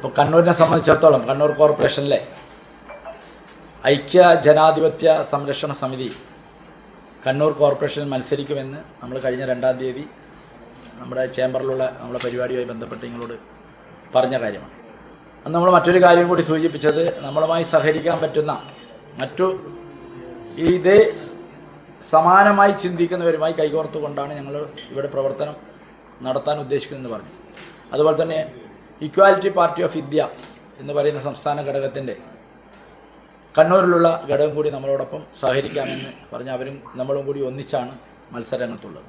ഇപ്പോൾ കണ്ണൂരിനെ സംബന്ധിച്ചിടത്തോളം കണ്ണൂർ കോർപ്പറേഷനിലെ ഐക്യ ജനാധിപത്യ സംരക്ഷണ സമിതി കണ്ണൂർ കോർപ്പറേഷനിൽ മത്സരിക്കുമെന്ന് നമ്മൾ കഴിഞ്ഞ രണ്ടാം തീയതി നമ്മുടെ ചേംബറിലുള്ള നമ്മുടെ പരിപാടിയുമായി ബന്ധപ്പെട്ട് നിങ്ങളോട് പറഞ്ഞ കാര്യമാണ്. അന്ന് നമ്മൾ മറ്റൊരു കാര്യം കൂടി സൂചിപ്പിച്ചത് നമ്മളുമായി സഹകരിക്കാൻ പറ്റുന്ന മറ്റു ഇതേ സമാനമായി ചിന്തിക്കുന്നവരുമായി കൈകോർത്തുകൊണ്ടാണ് ഞങ്ങൾ ഇവിടെ പ്രവർത്തനം നടത്താൻ ഉദ്ദേശിക്കുന്നതെന്ന് പറഞ്ഞു. അതുപോലെ തന്നെ ഇക്വാലിറ്റി പാർട്ടി ഓഫ് ഇന്ത്യ എന്ന് പറയുന്ന സംസ്ഥാന ഘടകത്തിന്റെ കണ്ണൂരിലുള്ള ഘടകം കൂടി നമ്മളോടൊപ്പം സഹകരിക്കാമെന്ന് പറഞ്ഞ് അവരും നമ്മളും കൂടി ഒന്നിച്ചാണ് മത്സരരംഗത്തുള്ളത്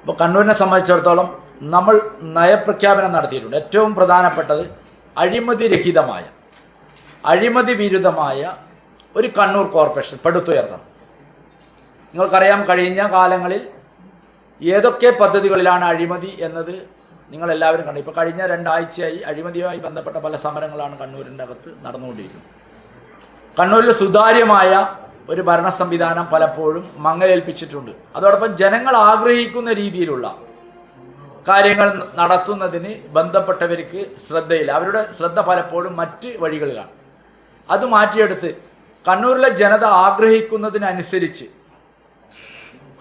അപ്പോൾ കണ്ണൂരിനെ സംബന്ധിച്ചിടത്തോളം നമ്മൾ നയപ്രഖ്യാപനം നടത്തിയിട്ടുണ്ട്. ഏറ്റവും പ്രധാനപ്പെട്ടത് അഴിമതി രഹിതമായ അഴിമതി വിരുദ്ധമായ ഒരു കണ്ണൂർ കോർപ്പറേഷൻ പടുത്തുയർത്തണം. നിങ്ങൾക്കറിയാം കഴിഞ്ഞ കാലങ്ങളിൽ ഏതൊക്കെ പദ്ധതികളിലാണ് അഴിമതി എന്നത് നിങ്ങളെല്ലാവരും കണ്ടു. ഇപ്പോൾ കഴിഞ്ഞ രണ്ടാഴ്ചയായി അഴിമതിയുമായി ബന്ധപ്പെട്ട പല സമരങ്ങളാണ് കണ്ണൂരിന്റെ അകത്ത് നടന്നുകൊണ്ടിരിക്കുന്നത്. കണ്ണൂരിൽ സുതാര്യമായ ഒരു ഭരണ സംവിധാനം പലപ്പോഴും മങ്ങലേൽപ്പിച്ചിട്ടുണ്ട്. അതോടൊപ്പം ജനങ്ങൾ ആഗ്രഹിക്കുന്ന രീതിയിലുള്ള കാര്യങ്ങൾ നടത്തുന്നതിന് ബന്ധപ്പെട്ടവർക്ക് ശ്രദ്ധയില്ല. അവരുടെ ശ്രദ്ധ പലപ്പോഴും മറ്റ് വഴികളിലാണ്. അത് മാറ്റിയെടുത്ത് കണ്ണൂരിലെ ജനത ആഗ്രഹിക്കുന്നതിനനുസരിച്ച്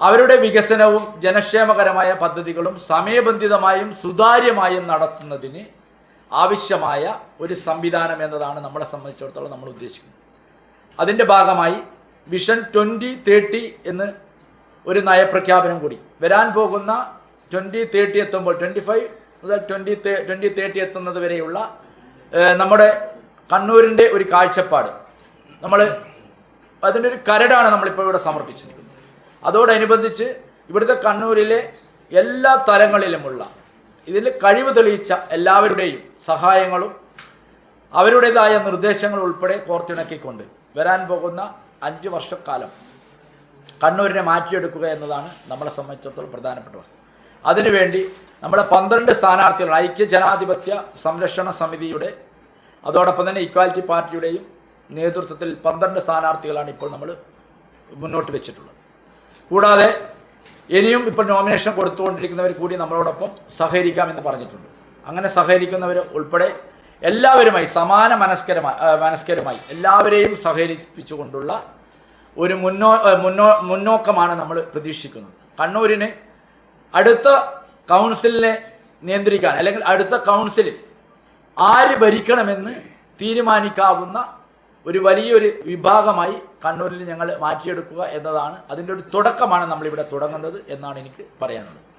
അവരുടെ വികസനവും ജനക്ഷേമകരമായ പദ്ധതികളും സമയബന്ധിതമായും സുതാര്യമായും നടത്തുന്നതിന് ആവശ്യമായ ഒരു സംവിധാനം എന്നതാണ് നമ്മളെ സംബന്ധിച്ചിടത്തോളം നമ്മൾ ഉദ്ദേശിക്കുന്നത്. അതിന്റെ ഭാഗമായി വിഷൻ ട്വന്റി തേർട്ടി എന്ന് ഒരു നയപ്രഖ്യാപനം കൂടി. വരാൻ പോകുന്ന ട്വന്റി തേർട്ടി എത്തുമ്പോൾ ട്വന്റി ഫൈവ് മുതൽ ട്വന്റി ട്വന്റി തേർട്ടി എത്തുന്നത് വരെയുള്ള നമ്മുടെ കണ്ണൂരിന്റെ ഒരു കാഴ്ചപ്പാട്. നമ്മൾ അതിന്റെ ഒരു കരടാണ് നമ്മളിപ്പോൾ ഇവിടെ സമർപ്പിച്ചിരിക്കുന്നത്. അതോടനുബന്ധിച്ച് ഇവിടുത്തെ കണ്ണൂരിലെ എല്ലാ തലങ്ങളിലുമുള്ള ഇതിൽ കഴിവ് തെളിയിച്ച എല്ലാവരുടെയും സഹായങ്ങളും അവരുടേതായ നിർദ്ദേശങ്ങൾ ഉൾപ്പെടെ കോർത്തിണക്കിക്കൊണ്ട് വരാൻ പോകുന്ന അഞ്ച് വർഷക്കാലം കണ്ണൂരിനെ മാറ്റിയെടുക്കുക എന്നതാണ് നമ്മളെ സംബന്ധിച്ചിടത്തോളം പ്രധാനപ്പെട്ട വസ്തു. അതിനുവേണ്ടി നമ്മുടെ പന്ത്രണ്ട് സ്ഥാനാർത്ഥികൾ ഐക്യ ജനാധിപത്യ സംരക്ഷണ സമിതിയുടെ അതോടൊപ്പം തന്നെ ഇക്വാലിറ്റി പാർട്ടിയുടെയും നേതൃത്വത്തിൽ പന്ത്രണ്ട് സ്ഥാനാർത്ഥികളാണ് ഇപ്പോൾ നമ്മൾ മുന്നോട്ട് വെച്ചിട്ടുള്ളത്. കൂടാതെ ഇനിയും ഇപ്പോൾ നോമിനേഷൻ കൊടുത്തുകൊണ്ടിരിക്കുന്നവർ കൂടി നമ്മളോടൊപ്പം സഹകരിക്കാമെന്ന് പറഞ്ഞിട്ടുണ്ട്. അങ്ങനെ സഹകരിക്കുന്നവർ ഉൾപ്പെടെ എല്ലാവരുമായി സമാന മനസ്കരമായി മനസ്കരമായി എല്ലാവരെയും സഹകരിപ്പിച്ചുകൊണ്ടുള്ള ഒരു മുന്നോ മുന്നോ മുന്നോക്കമാണ് നമ്മൾ പ്രതീക്ഷിക്കുന്നത്. കണ്ണൂരിന് അടുത്ത കൗൺസിലിനെ നിയന്ത്രിക്കാൻ അല്ലെങ്കിൽ അടുത്ത കൗൺസിലിൽ ആര് ഭരിക്കണമെന്ന് തീരുമാനിക്കാവുന്ന ഒരു വലിയൊരു വിഭാഗമായി കണ്ണൂരിൽ ഞങ്ങൾ മാറ്റിയെടുക്കുക എന്നതാണ് അതിന്റെ ഒരു തുടക്കമാണ് നമ്മളിവിടെ തുടങ്ങുന്നത് എന്നാണ് എനിക്ക് പറയാനുള്ളത്.